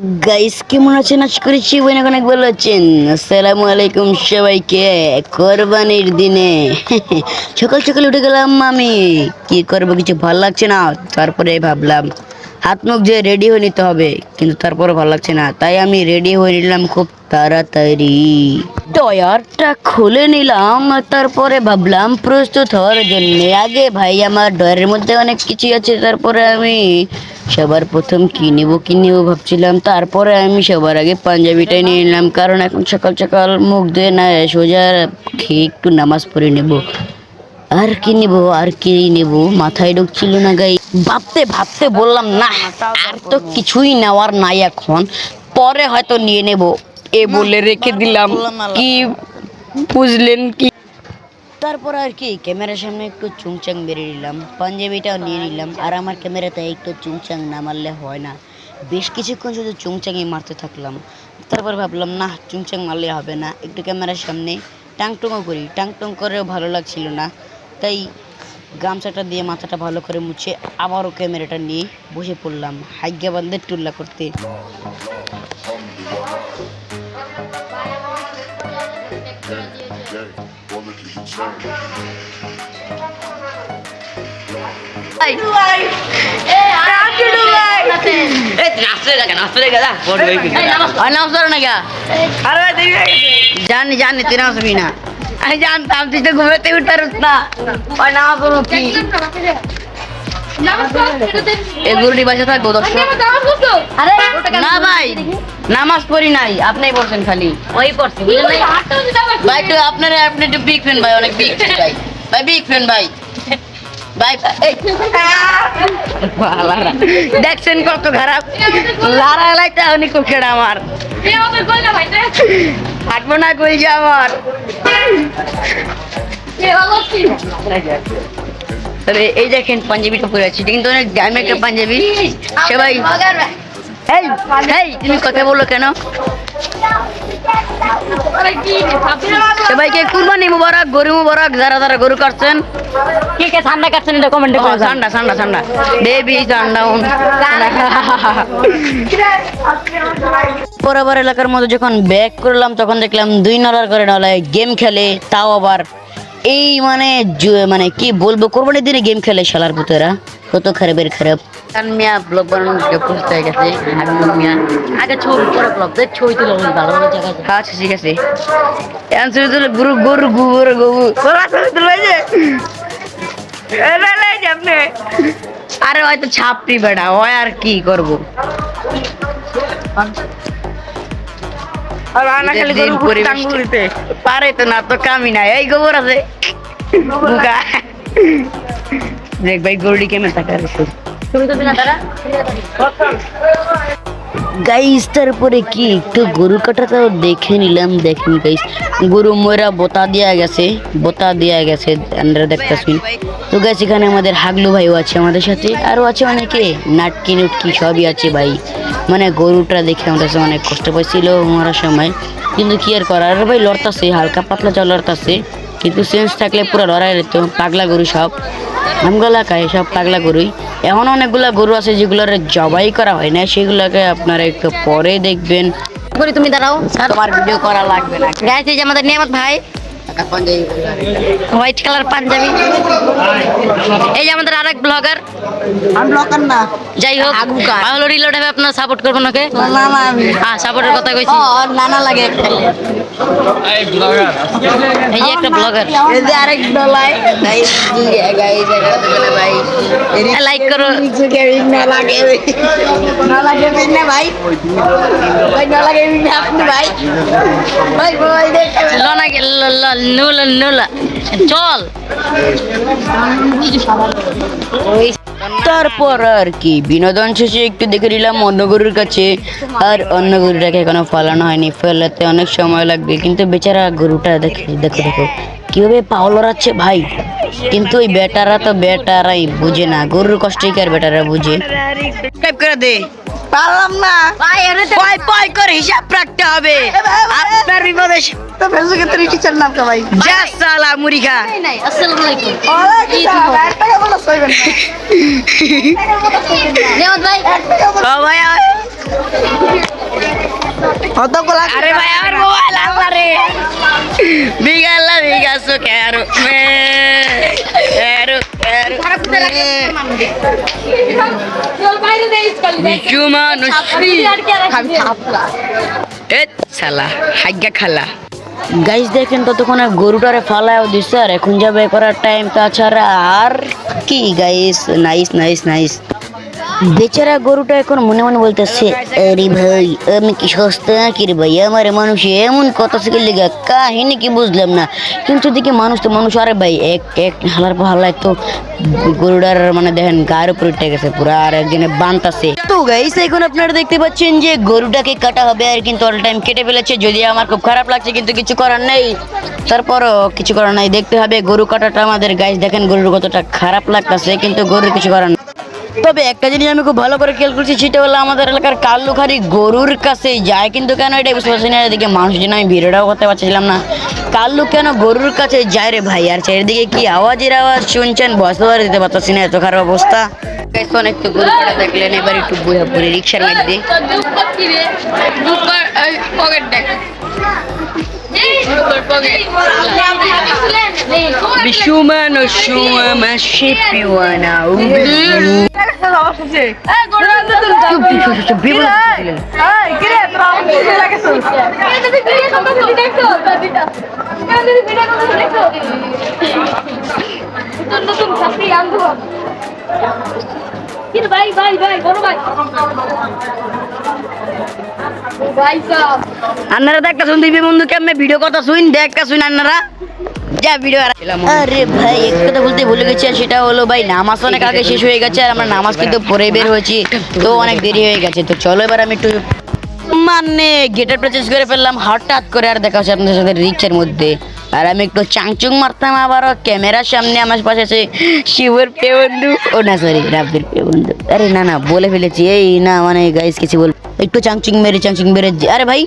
Guys কেমন আছেন? আজ করেছি অনেক অনেক ভালো আছেন। আসসালামু আলাইকুম সবাইকে। কোরবানির দিনে। সকাল সকাল উঠে গেলাম আমি। কি করব, কিছু ভালো লাগছে না। তারপরে ভাবলাম, হাত মুখ যে রেডি হয়ে নিতে হবে। কিন্তু তারপরে ভালো লাগছে না। তাই আমি রেডি হয়ে নিলাম খুব তাড়াতাড়ি। ডয়ারটা খুলে নিলাম। তারপরে ভাবলাম, প্রস্তুত হওয়ার জন্য। আগে ভাই, আমার ডয়ারের মধ্যে অনেক কিছু আছে। তারপরে আমি সবার প্রথম কি নেব কি নেব ভাবছিলাম। তারপরে আমি সবার আগে পাঞ্জাবিটাই নিয়ে নিলাম কারণ এখন সকাল সকাল মুখ ধুয়ে না সোজা খেয়ে একটু নামাজ পড়ে নেব। আর কি নেব আর কি নেব মাথায় ঢুকছিল না গাই ভাবতে ভাবতে বললাম না আর তো কিছুই নেওয়ার নাই এখন। পরে হয়তো নিয়ে নেব। এ বলে রেখে দিলাম। কি বুঝলেন কি তারপর আর কি ক্যামেরার সামনে একটু চুংচাং বেরিয়ে নিলাম পাঞ্জাবিটাও নিয়ে নিলাম আর আমার ক্যামেরাতে একটু চুংচাং না মারলে হয় না। বেশ কিছুক্ষণ শুধু চুংচাংই মারতে থাকলাম। তারপর ভাবলাম না চুংচাং মারলে হবে না। একটু ক্যামেরার সামনে টাংটুংও করি। টাংটুং করেও ভালো লাগছিল না। তাই গামছাটা দিয়ে মাথাটা ভালো করে মুছে আবারও ক্যামেরাটা নিয়ে বসে পড়লাম হাইগা বান্ধের টুল্লা করতে। জানি জানি তুই নামাজ না। আমি জানতাম তুই তো ঘুমেতে উঠতে পারিস না। ওই নামাজ কি? এই বাসা থাকব দর্শক। নামাজ পড়ি নাই আপনি পড়ছেন খালি। ওই পড়ছি বুঝলেন? ভাই তো আপনার আপনি একটু বিগ ফ্যান ভাই অনেক বিগ ভাই। ভাই বিগ ফ্যান ভাই। দেখছেন কত খারাপ? লারা লাইটা অনেক খেড়া আমার। থাকব না কই যে আমার? তবে এই দেখেন পাঞ্জাবিটা পরে আছি কিন্তু অনেক দামি একটা পাঞ্জাবি। সবাই এই এই তুমি কথা বলল কেন? সবাইকে কুরবানি মুবারক গরু মুবারক যারা যারা গরু কাটছেন। কে কে ঠান্ডা কাটছেন এটা কমেন্টে করে। ঠান্ডা ঠান্ডা ঠান্ডা। বেবি ঠান্ডা বরাবর এলাকার মধ্যে যখন ব্যাক করলাম তখন দেখলাম দুই নলার করে নলায় গেম খেলে তাও আবার এই মানে মানে কি বলব কোরবানির দিনে গেম খেলে শালার পুতেরা কত খারাপের খারাপ। কান মিয়া ব্লগ বানানোর হয়ে গেছে। হাবিবুল মিয়া আগে ছবি পরে ব্লগ দেখ ছবি তুলে ভালো ভালো জায়গায় আচ্ছা ঠিক আছে। এখন ছবি তুলে গুরু গরু গুরু গরু ছবি তুলে যে? আপনি। আরে হয়তো ছাপটি বেড়া হয় আর কি করব? পারে তো না তো কামি নাই। এই গোবর আছে। দেখ ভাই গরুটি কেমন থাকা তো গাইস তারপরে কি? একটু গরু কাটাটাও দেখে নিলাম, দেখেন গাইস গরু ময়রা বোতা দেওয়া গেছে, বোতা দেওয়া গেছে আমরা দেখতেছি তো গাইস এখানে আমাদের হাগলু ভাইও আছে আমাদের সাথে। আরও আছে অনেকে, নাটকি নুটকি সবই আছে ভাই। মানে গরুটা দেখে আমাদের অনেক কষ্ট পাইছিল মরার সময়। কিন্তু কি আর করার? ভাই, লড়তাছে, হালকা পাতলা চাল লড়তাছে। কিন্তু সেন্স থাকলে পুরো লড়াই পাগলা গরু সব। আমগুলা খায় সব পাগলা গরুই। এমন অনেকগুলা গরু আছে যেগুলোর জবাই করা হয় না সেগুলোকে আপনারা একটু পরে দেখবেন। করি তুমি দাঁড়াও। তোমার ভিডিও করা লাগবে না। গাইছে যে আমাদের নিয়ামত ভাই হোয়াইট কালার পাঞ্জাবি। এই যে আমাদের আরেক ব্লগার আমি ব্লকার না। যাই হোক হলো রিলোড হবে আপনার সাপোর্ট করবেন ওকে? না না আমি হ্যাঁ সাপোর্টের কথা কইছি। লাগে এই যে একটা ব্লগার এই যে আরেক ডলাই গাইস ভাই। লাইক করো। না লাগে। না লাগে না ভাই। ভাই না লাগে না আপনি ভাই। ভাই ভাই দেখ লনা নুলা নুলা। চল। তারপর আর কি বিনোদন শেষে একটু দেখে নিলাম অন্য গরুর কাছে। আর অন্য গরুটাকে এখনও ফলানো হয়নি ফেলাতে অনেক সময় লাগবে। কিন্তু বেচারা গরুটা দেখে দেখো দেখো। কীভাবে পাও লড়াচ্ছে ভাই। কিন্তু ওই বেটারা তো বেটারাই বুঝে না গরুর কষ্টই কি আর বেটারা বুঝে? সাবস্ক্রাইব করে দে। পারলাম না। পয় পয় করে হিসাব রাখতে হবে। আপনার বিপদে তো ফেসবুকে তো টিচার নাম কা যা সালা মুড়ি নাই আসসালামু আলাইকুম। ওরে কি টাকা বলো সইবেন নিয়ামত ভাই। ও ভাই কতগুলা আরে ভাই আমার মোবাইল আল্লাহ রে। বিগালা বিগাসো ক্যারো মে। ক্যারো ক্যারো মানুষ। এ শালা হাগ্গা খালা। গাইস দেখেন ততক্ষণে গরুটারে ফালায়ও দিচ্ছে আর এখন যাবে করার টাইম তাছাড়া আর কি গাইস নাইস নাইস নাইস বেচারা গরুটা এখন মনে মনে বলতেছে, আরে ভাই, আমি কি সস্তা কি রে ভাই? আমার মানুষ এমন কথা শিখে লেগে কাহিনী কি বুঝলাম না? কিন্তু দেখি মানুষ তো মানুষ, আরে ভাই, এক এক হালার পর হালায় তো গরুটার মানে দেখেন গায়ের উপরে উঠে গেছে পুরো, আর একজনে বানতাছে। তো গাইস এখন আপনারা দেখতে পাচ্ছেন যে গরুটাকে কাটা হবে আর কিন্তু অল টাইম কেটে ফেলেছে। যদি আমার খুব খারাপ লাগছে, কিন্তু কিছু করার নেই। তারপরও কিছু করার নাই, দেখতে হবে গরু কাটাটা আমাদের। গাইস দেখেন গরুর কতটা খারাপ লাগতেছে, কিন্তু গরুর কিছু করার নেই। তবে একটা জিনিস আমি খুব ভালো করে খেয়াল করছি সেটা হলো আমাদের এলাকার কাল্লুখারি গরুর কাছে যায় কিন্তু কেন এটা বুঝতে পারছি না এদিকে মানুষ যেন আমি ভিডিওটাও করতে পারছিলাম না। কাল্লু কেন গরুর কাছে যায় রে ভাই? আর চারিদিকে কি আওয়াজের আওয়াজ শুনছেন? বসতে পারে দিতে পারতেছি না এত খারাপ অবস্থা। Guys, অনেক তো গরু কাটা দেখলেন এবার একটু পড়ে রিক্সার মধ্যে। ভাই ভাই ভাই বড় ভাই। ভাই দেখা শুন বন্ধু কেমনে? ভিডিও কথা শুন দেখা শুন আন্নারা। যা ভিডিও আরে ভাই, এক বলতে ভুলে গেছি, আর সেটা হলো ভাই, নামাজ অনেক আগে শেষ হয়ে গেছে, আর আমরা নামাজ কিন্তু পরে বের হয়েছি, তো অনেক দেরি হয়ে গেছে, তো চলো এবার আমি একটু মানে গেটের চেঞ্জ করে ফেললাম, হঠাৎ করে আর দেখা হচ্ছে আপনাদের সাথে রিক্সের মধ্যে। আর আমি একটু চাংচুং মারতাম আবারও ক্যামেরার সামনে আমার পাশে আছে শিবর পে বন্ধু। ও না সরি রাব্বির পে বন্ধু। আরে না না, বলে ফেলেছি, এই না মানে গাইস কিছু বল একটু চাংচুং মেরে চাংচুং মেরে আরে ভাই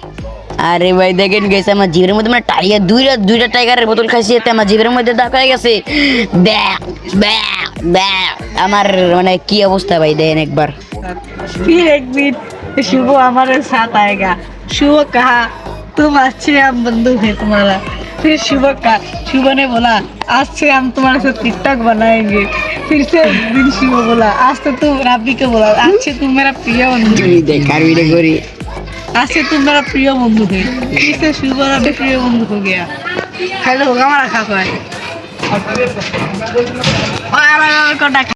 আরে ভাই দেখেন গেছে আমার জিভের মধ্যে মানে টাইগার দুইটা দুইটা টাইগারের বোতল খাইছি এতে আমার জিভের মধ্যে দাগ হয়ে গেছে ব্যাক ব্যাক ব্যাক আমার মানে কি অবস্থা ভাই দেখেন একবার फिर एक दिन शुभ हमारे साथ आएगा शुभ कहा तुम अच्छे हम बंधु है तुम्हारा फिर शुभ का शुभ ने बोला आज से हम तुम्हारे साथ टिकटॉक बनाएंगे फिर से एक दिन शुभ बोला आज तो तुम राबी को बोला आज से तुम मेरा प्रिय बंधु দেখ আর ভিডিও আছে তোমরা প্রিয় বন্ধু হে কিসে সুগরা প্রিয় বন্ধু হো গিয়া। খাইলে হোগা মারা খা কয়। আর কোটা